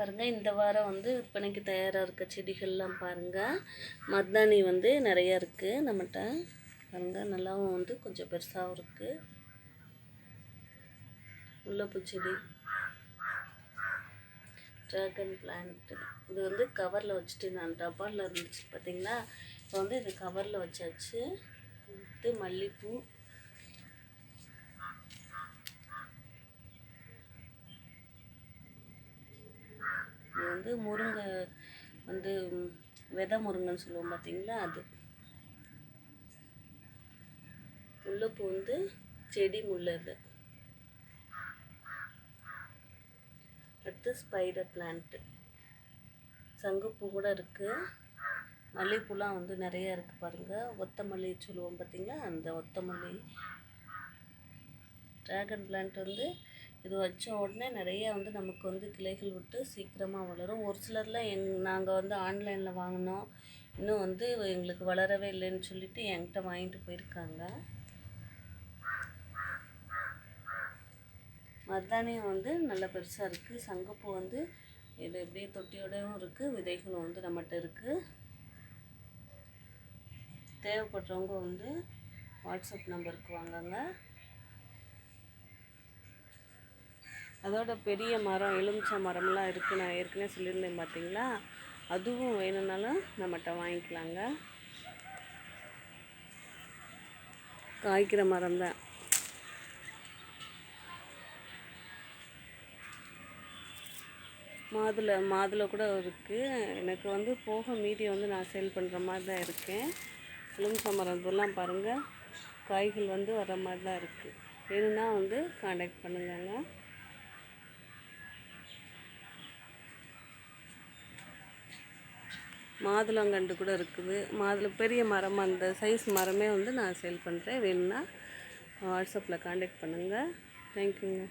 பாருங்கள் இந்த வாரம் வந்து விற்பனைக்கு தயாராக இருக்க செடிகள்லாம் பாருங்கள் மருதாணி வந்து நிறையா இருக்குது நம்மகிட்ட பாருங்கள் நல்லாவும் வந்து கொஞ்சம் பெருசாகவும் இருக்குது முல்லைப்பூ செடி. ட்ராகன் பிளான்ட்டு இது வந்து கவரில் வச்சுட்டு நான் டப்பாவில் இருந்துச்சு பார்த்தீங்களா இப்போ வந்து இது கவரில் வச்சாச்சு. இது மல்லிப்பூ இது வந்து முருங்கை வந்து வித முருங்கைன்னு சொல்லுவோம் பார்த்தீங்களா அது. முல்லைப்பூ வந்து செடி முல்லை இது அடுத்து ஸ்பைடர் பிளான்ட்டு சங்குப்பூ கூட இருக்குது மல்லிகைப்பூலாம் வந்து நிறைய இருக்குது பாருங்கள் ஒத்த மல்லி சொல்லுவோம் பார்த்தீங்களா? அந்த ஒத்த மல்லி ட்ராகன் பிளான்ட் வந்து இது வச்ச உடனே நிறைய வந்து நமக்கு வந்து கிளைகள் விட்டு சீக்கிரமாக வளரும். ஒரு சிலரில் எங் நாங்கள் வந்து ஆன்லைனில் வாங்கினோம். இன்னும் வந்து எங்களுக்கு வளரவே இல்லைன்னு சொல்லிட்டு என்கிட்ட வாங்கிட்டு போயிருக்காங்க. மருதானியம் வந்து நல்ல பெருசாக இருக்குது சங்கப்பூ வந்து இது எப்படியே தொட்டியோடவும் இருக்குது விதைகளும் வந்து நம்மகிட்ட இருக்குது தேவைப்படுறவங்க வந்து வாட்ஸ்அப் நம்பருக்கு வாங்கங்க. அதோட பெரிய மரம் எலுமிச்சை மரம்லாம் இருக்குது நான் ஏற்கனவே சொல்லியிருந்தேன் பார்த்தீங்களா? அதுவும் வேணும்னாலும் நம்மகிட்ட வாங்கிக்கலாங்க. காய்க்கிற மரம் தான். மாதுளை மாதுளை கூட இருக்குது எனக்கு வந்து போக மீதி வந்து நான் சேல் பண்ணுற மாதிரி தான் இருக்கேன் எலுமிச்சை மரம் இதெல்லாம் பாருங்கள் காய்கள் வந்து வர மாதிரி தான் இருக்குது வேணும்னா வந்து காண்டாக்ட் பண்ணுங்கங்க. மாதுளங்கண்டு கூட இருக்குது. மாதுளை பெரிய மரம் அந்த சைஸ் மரமே வந்து நான் சேல் பண்ணுறேன் வேணும்னா வாட்ஸ்அப்பில் காண்டாக்ட் பண்ணுங்கள் தேங்க்யூங்க